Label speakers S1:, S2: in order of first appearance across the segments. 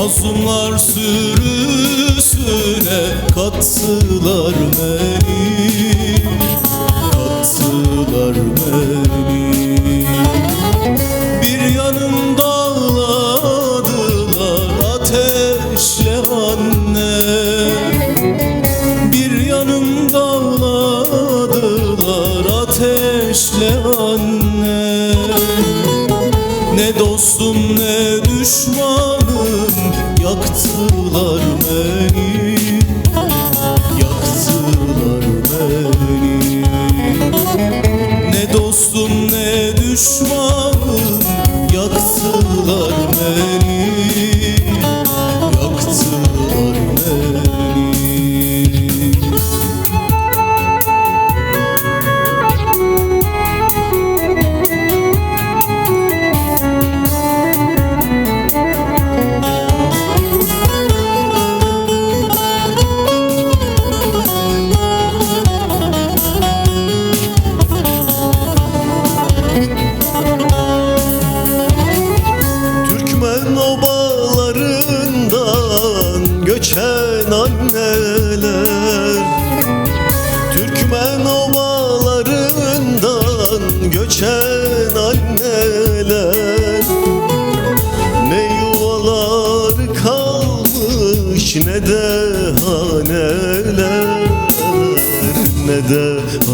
S1: Mazlumlar sürüsüne kattılar beni Kattılar beni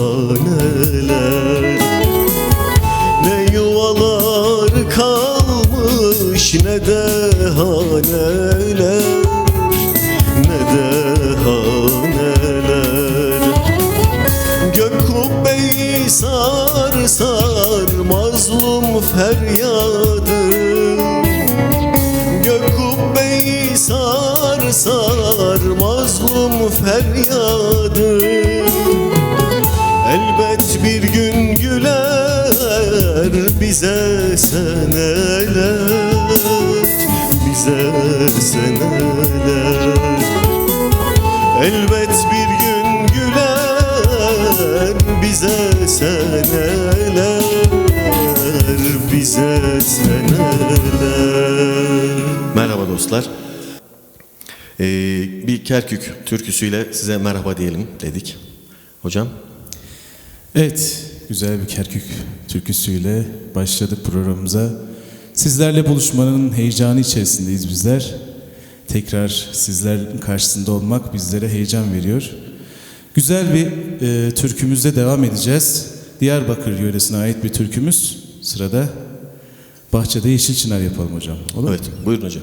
S1: de haneler ne yuvalar kalmış ne de haneler. Ne de haneler. Gök kubbeyi sar sar mazlum feryadı. Gök kubbeyi sar sar mazlum feryadı güler bize seneler Bize seneler Elbet bir gün güler bize seneler Bize seneler
S2: Merhaba dostlar. Ee, bir Kerkük türküsüyle size merhaba diyelim dedik. Hocam.
S3: Evet, güzel bir Kerkük türküsüyle başladık programımıza. Sizlerle buluşmanın heyecanı içerisindeyiz bizler. Tekrar sizlerin karşısında olmak bizlere heyecan veriyor. Güzel bir e, türkümüzle devam edeceğiz. Diyarbakır yöresine ait bir türkümüz. Sırada Bahçede Yeşil Çınar yapalım hocam. Olur mu?
S2: Evet buyurun hocam.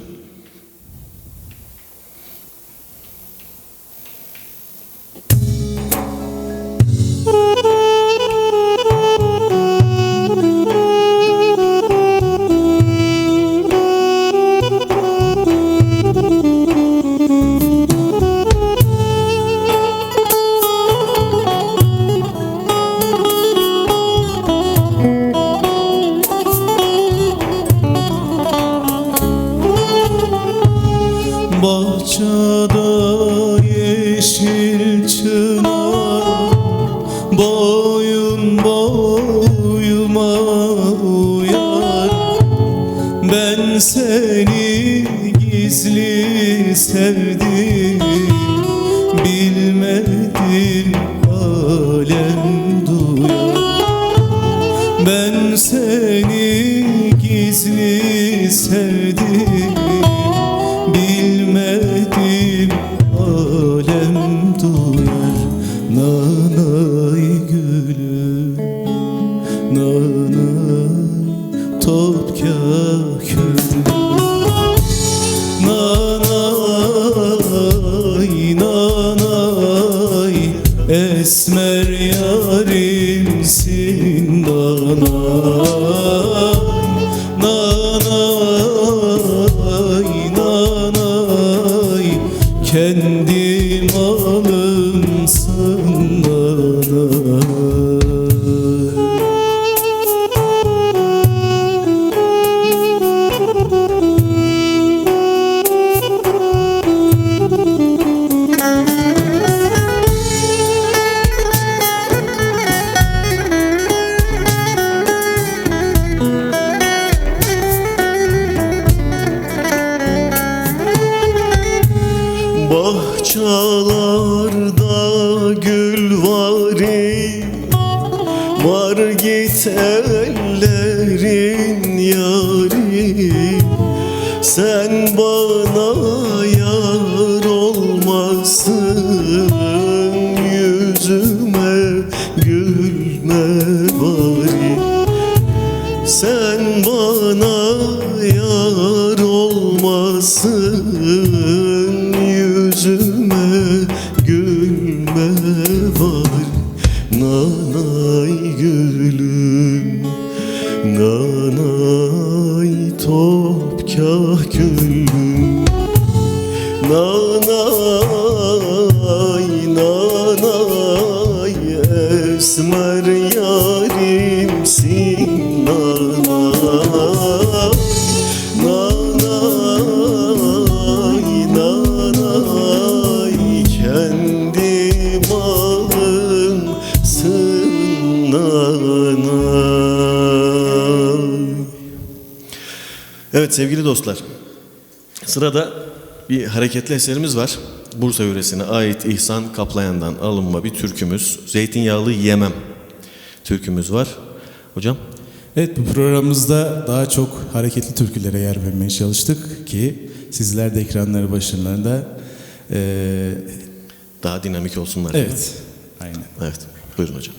S1: Topkâh körüm bahçalarda gül var Var git ellerin yari. Sen bana yar Evet sevgili dostlar. Sırada bir hareketli eserimiz var. Bursa yöresine ait İhsan Kaplayan'dan alınma bir türkümüz. Zeytinyağlı yemem türkümüz var. Hocam
S3: Evet bu programımızda daha çok hareketli türkülere yer vermeye çalıştık ki sizler de ekranları başlarında eee
S1: daha dinamik olsunlar.
S3: evet aynen.
S1: Evet. Buyurun hocam.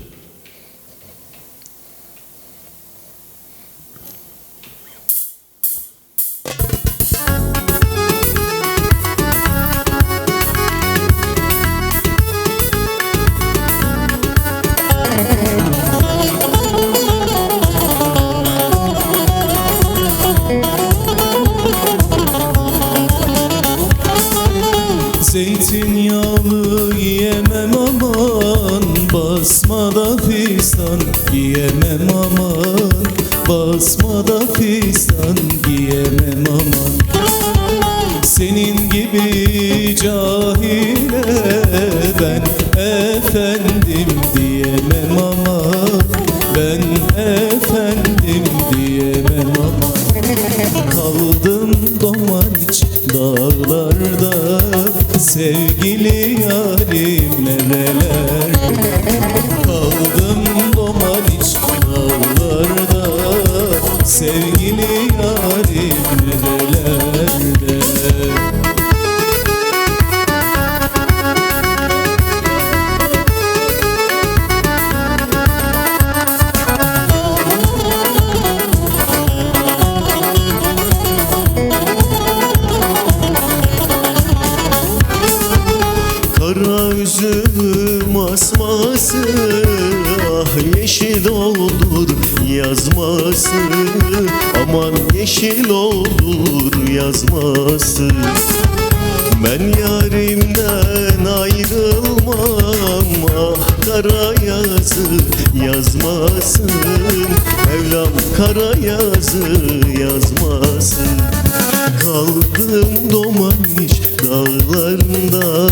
S2: Kaldım
S1: domaniş dağlarında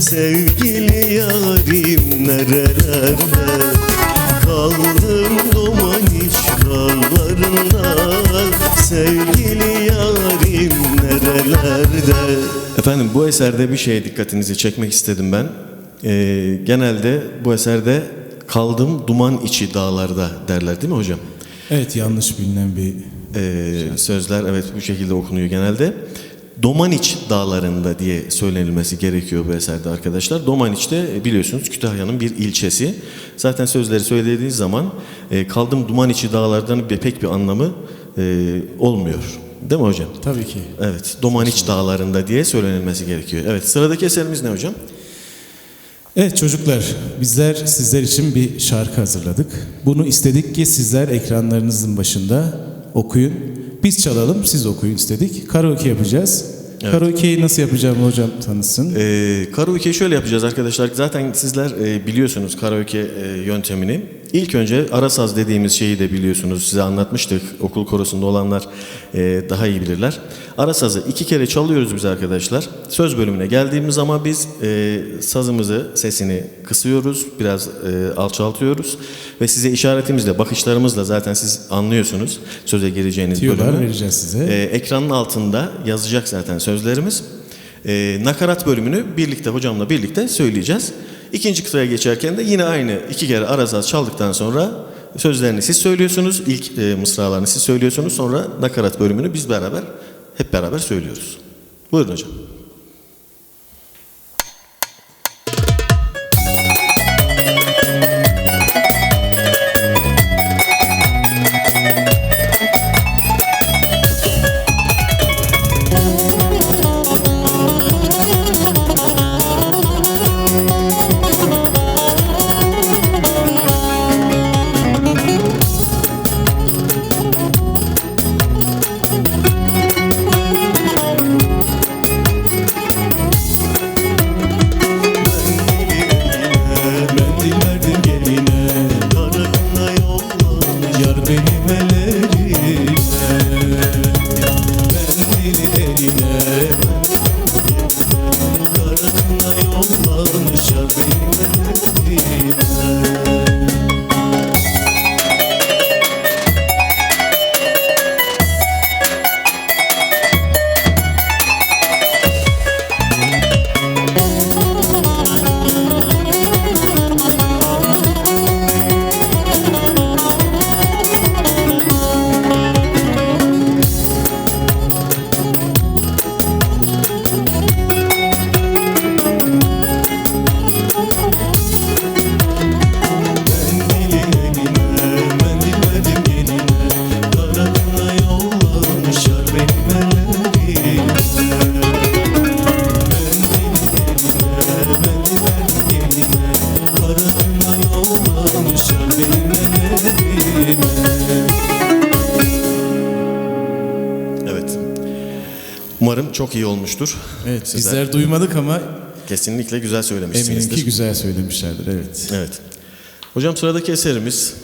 S1: Sevgili yarim nerelerde Kaldım domaniş dağlarında Sevgili yarim nerelerde Efendim bu eserde bir şeye dikkatinizi çekmek istedim ben. Ee, genelde bu eserde kaldım duman içi dağlarda derler değil mi hocam?
S3: Evet yanlış bilinen bir
S1: Ee, sözler evet bu şekilde okunuyor genelde. Domaniç dağlarında diye söylenilmesi gerekiyor bu eserde arkadaşlar. Domaniç de e, biliyorsunuz Kütahya'nın bir ilçesi. Zaten sözleri söylediğiniz zaman e, kaldım Dumaniçi dağlardan pek bir anlamı e, olmuyor. Değil mi hocam?
S3: tabii ki.
S1: Evet, Domaniç dağlarında diye söylenilmesi gerekiyor. Evet, sıradaki eserimiz ne hocam?
S3: Evet çocuklar, bizler sizler için bir şarkı hazırladık. Bunu istedik ki sizler ekranlarınızın başında okuyun. Biz çalalım, siz okuyun istedik. Karaoke yapacağız. Karaoke'yi nasıl yapacağımı hocam tanısın.
S1: Ee, karaoke'yi şöyle yapacağız arkadaşlar. Zaten sizler e, biliyorsunuz karaoke e, yöntemini. İlk önce arasaz dediğimiz şeyi de biliyorsunuz. Size anlatmıştık. Okul korosunda olanlar e, daha iyi bilirler. Arasazı iki kere çalıyoruz biz arkadaşlar. Söz bölümüne geldiğimiz zaman biz e, sazımızı, sesini kısıyoruz. Biraz e, alçaltıyoruz. Ve size işaretimizle, bakışlarımızla zaten siz anlıyorsunuz söze gireceğiniz
S3: Tiyolar
S1: bölümü.
S3: vereceğiz size.
S1: Ee, ekranın altında yazacak zaten sözlerimiz.
S2: E, nakarat bölümünü birlikte hocamla birlikte söyleyeceğiz. İkinci kıtaya geçerken de yine aynı iki kere ara saz çaldıktan sonra sözlerini siz söylüyorsunuz. İlk e, mısralarını siz söylüyorsunuz. Sonra nakarat bölümünü biz beraber hep beraber söylüyoruz. Buyurun hocam.
S1: Darına yollamış Yar
S2: Umarım çok iyi olmuştur.
S4: Evet,
S2: Sizler
S4: bizler duymadık ama
S2: kesinlikle güzel söylemişsinizdir.
S4: eminim ki güzel söylemişlerdir. Evet.
S2: Evet. Hocam sıradaki eserimiz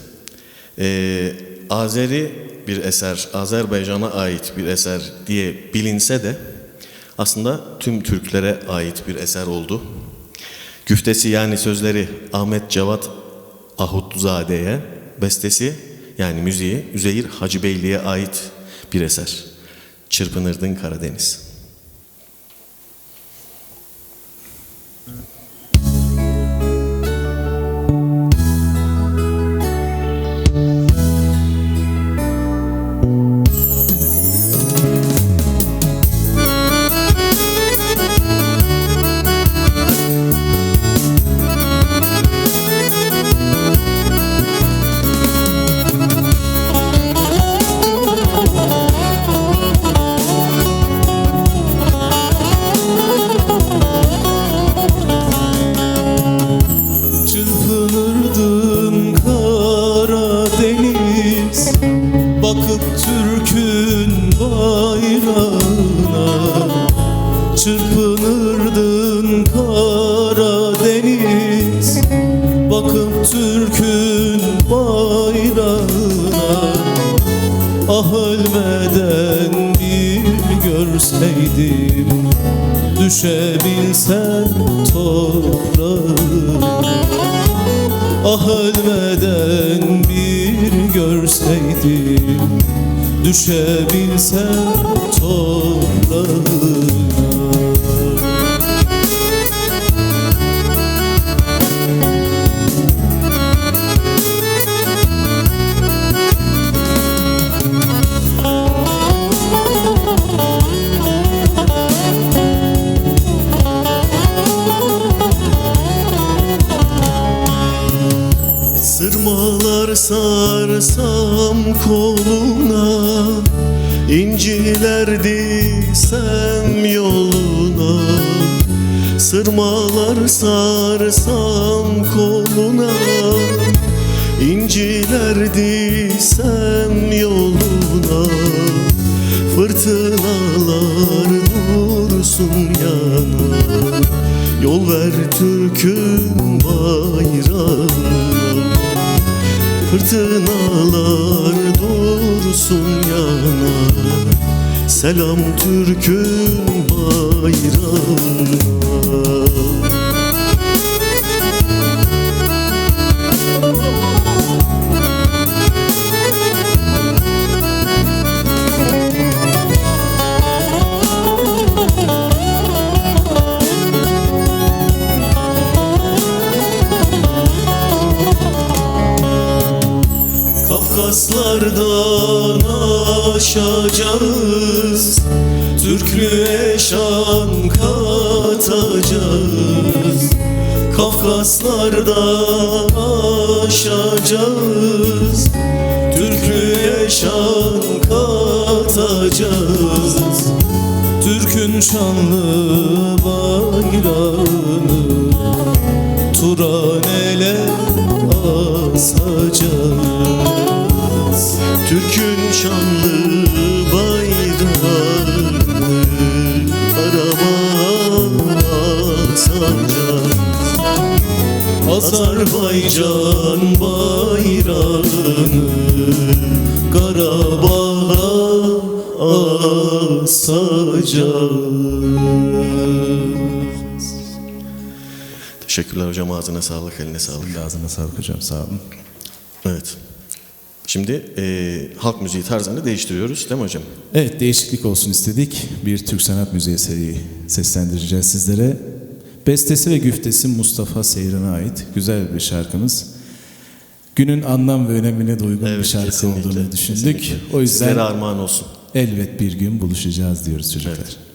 S2: eee, Azeri bir eser, Azerbaycan'a ait bir eser diye bilinse de aslında tüm Türklere ait bir eser oldu. Güftesi yani sözleri Ahmet Cevat Ahutzade'ye, bestesi yani müziği Üzeyir Hacıbeyli'ye ait bir eser. Çırpınırdın Karadeniz.
S1: Ölmeden bir görseydim Düşebilsem toprağına sarsam koluna İnciler diksem yoluna. Sırmalar sarsam koluna İnciler diksem yoluna. Fırtınalar dursun yana Yol ver Türk'ün bayrağına Fırtınalar dursun yana. Selam Türk'ün bayrağına aşacağız Türklüğe şan katacağız. Kafkaslardan aşacağız. Türklüğe şan katacağız. Türk'ün şanlı bayrağını Turanele asacağız Türk'ün şanlı bayrağını Araba asacağız Azerbaycan bayrağını Karabağ'a asacağız
S5: Teşekkürler hocam ağzına sağlık, eline sağlık.
S2: Ağzına sağlık hocam sağ olun.
S5: Evet. Şimdi e, halk müziği tarzını değiştiriyoruz değil mi hocam?
S2: Evet değişiklik olsun istedik. Bir Türk Sanat Müziği eseri seslendireceğiz sizlere. Bestesi ve güftesi Mustafa Seyran'a ait güzel bir şarkımız. Günün anlam ve önemine de uygun bir şarkı
S5: kesinlikle,
S2: olduğunu düşündük.
S5: kesinlikle.
S2: O yüzden
S5: Sizlere armağan olsun.
S2: elbet bir gün buluşacağız diyoruz çocuklar.
S5: Evet.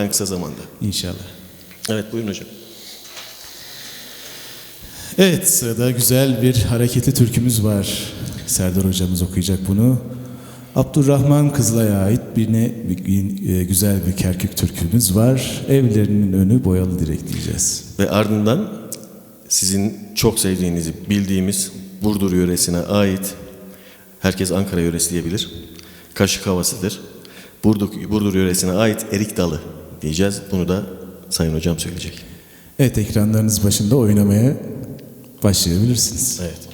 S1: İnşallah en kısa zamanda.
S3: İnşallah.
S1: Evet buyurun hocam.
S3: Evet sırada güzel bir hareketli türkümüz var. Serdar hocamız okuyacak bunu. Abdurrahman Kızılay'a ait bir, ne, bir- e, güzel bir Kerkük türkümüz var. Evlerinin önü boyalı direk diyeceğiz.
S1: Ve ardından sizin çok sevdiğinizi bildiğimiz Burdur yöresine ait herkes Ankara yöresi diyebilir. Kaşık havasıdır. Burdur, Burdur yöresine ait erik dalı diyeceğiz. Bunu da Sayın Hocam söyleyecek.
S3: Evet ekranlarınız başında oynamaya başlayabilirsiniz.
S1: Evet.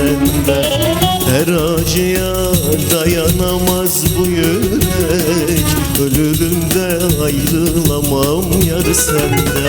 S2: Yar senden Her acıya dayanamaz bu yürek. Ölürüm de ayrılamam yar senden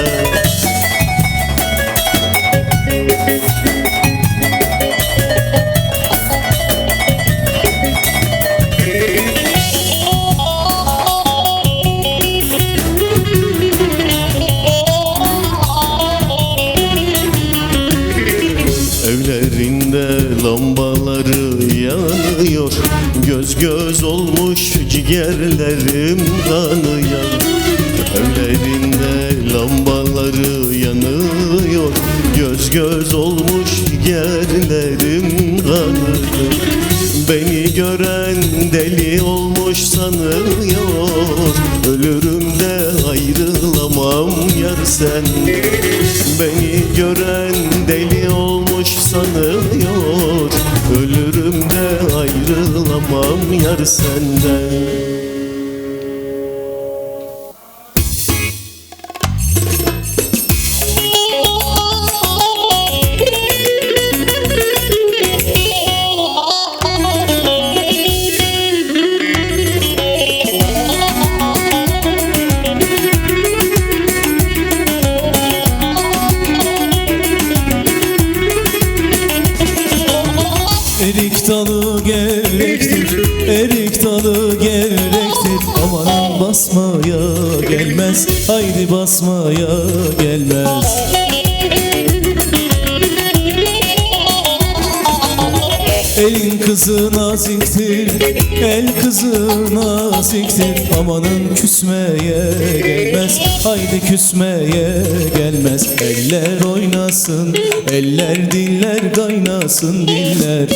S6: diller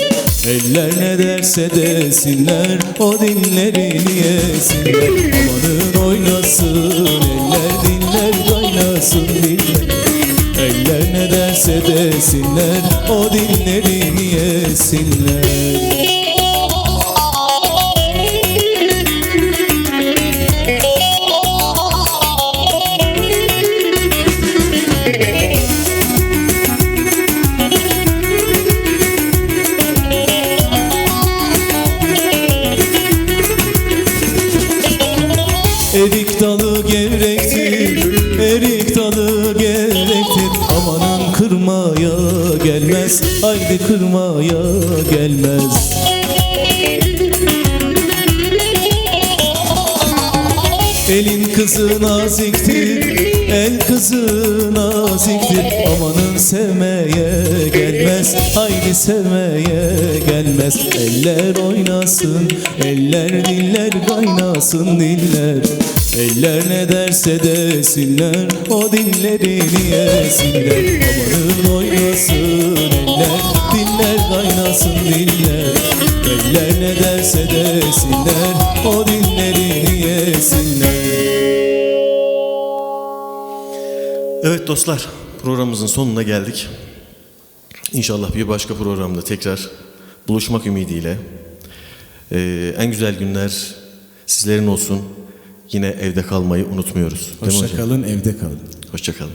S6: Eller ne derse desinler, o dinlerini yesinler Amanın oynasın, eller diller kaynasın diller Eller ne derse desinler O dinlerini yesinler Elin kızı naziktir
S2: El kızı naziktir. Amanın sevmeye gelmez Haydi sevmeye gelmez. Eller oynasın Eller diller kaynasın diller. Eller ne derse desinler O dillerini yesinler. Amanın oynasın Eller diller kaynasın diller. Eller ne derse desinler O dillerini yesinler
S1: Evet dostlar, programımızın sonuna geldik. İnşallah bir başka programda tekrar buluşmak ümidiyle. Ee, en güzel günler sizlerin olsun. Yine evde kalmayı unutmuyoruz. Değil mi hocam?
S7: Hoşça kalın, evde kalın.
S1: Hoşça kalın.